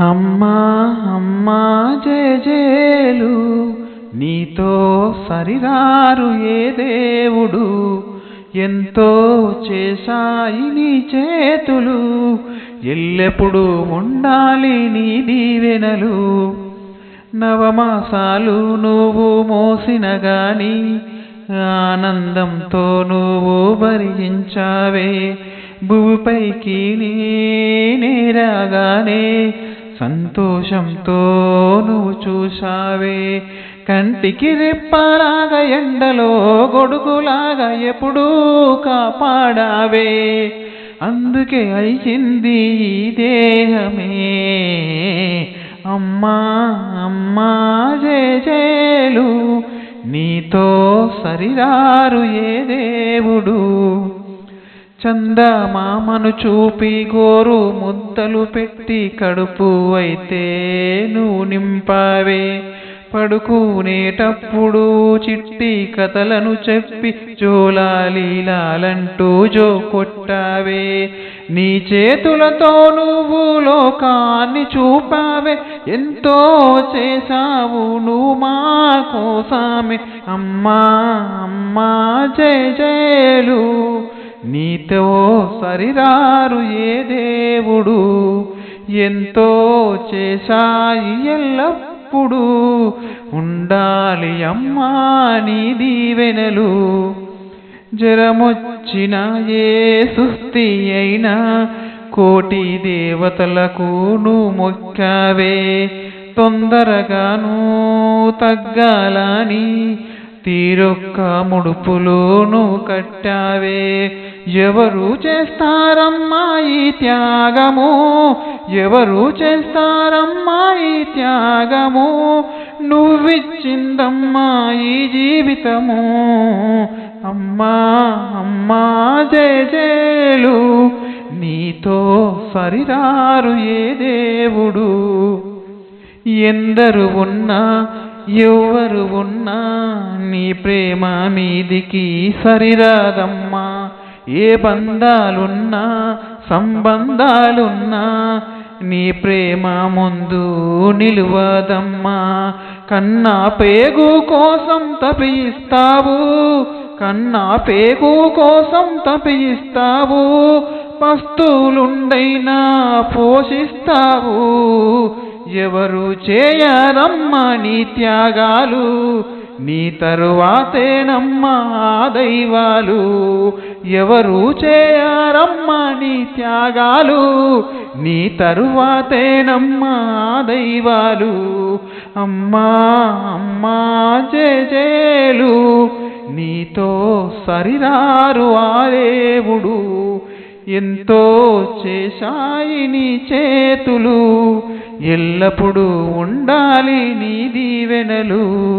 అమ్మా అమ్మా జయలు. నీతో సరిరారు ఏ దేవుడు? ఎంతో చేశాయి నీ చేతులు. ఎల్లెప్పుడు ఉండాలి నీ దీవెనలు. నవమాసాలు నువ్వు మోసిన గాని ఆనందంతో నువ్వు భరించావే. భూపైకి నేరాగానే సంతోషంతో నువ్వు చూశావే. కంటికి రెప్పలాగా ఎండలో గొడుగులాగా ఎప్పుడూ కాపాడావే. అందుకే అయిచింది ఈ దేహమే. అమ్మా అమ్మా జేజేలు నీతో సరిరారు ఏ దేవుడు? చందమామను చూపి గోరు ముద్దలు పెట్టి కడుపు అయితే నువ్వు నింపావే. పడుకునేటప్పుడు చిట్టి కథలను చెప్పి జోలాలీలాలంటూ జో కొట్టావే. నీ చేతులతో నువ్వు లోకాన్ని చూపావే. ఎంతో చేశావు నువ్వు మా కోసమే. అమ్మా అమ్మా జయ జయలు నీతో సరిరారు ఏ దేవుడు? ఎంతో చేశాయి ఎల్లప్పుడు. ఉండాలి అమ్మా నీ దీవెనలు. జరమొచ్చిన ఏ సుస్థి అయినా కోటి దేవతలకు నువ్వు మొక్కావే. తొందరగాను తగ్గాలని తీరొక్క ముడుపులోను కట్టావే. ఎవరు చేస్తారమ్మా ఈ త్యాగము? ఎవరు చేస్తారమ్మా ఈ త్యాగము? నువ్విచ్చిందమ్మా ఈ జీవితము. అమ్మా అమ్మా జేజేలు నీతో సరిరారు ఏ దేవుడు? ఎందరు ఉన్నా ఎవరు ఉన్నా నీ ప్రేమ మీదికి సరిరాదమ్మా. ఏ బంధాలున్నా సంబంధాలున్నా నీ ప్రేమ ముందు నిలువదమ్మా. కన్నా పేగు కోసం తపిస్తావు కన్నా పేగు కోసం తపిస్తావు. వస్తువులుండైనా పోషిస్తావు. ఎవరు చేయరమ్మా నీ త్యాగాలు? నీ తరువాతేనమ్మా దైవాలు? ఎవరు చేయరమ్మా నీ త్యాగాలు? నీ తరువాతేనమ్మా దైవాలు? అమ్మా అమ్మా చేలు నీతో సరిరారు ఆరేవుడు ఎంతో చేశాయి నీ చేతులు. ఎల్లప్పుడూ ఉండాలి నీ దీవెనలు.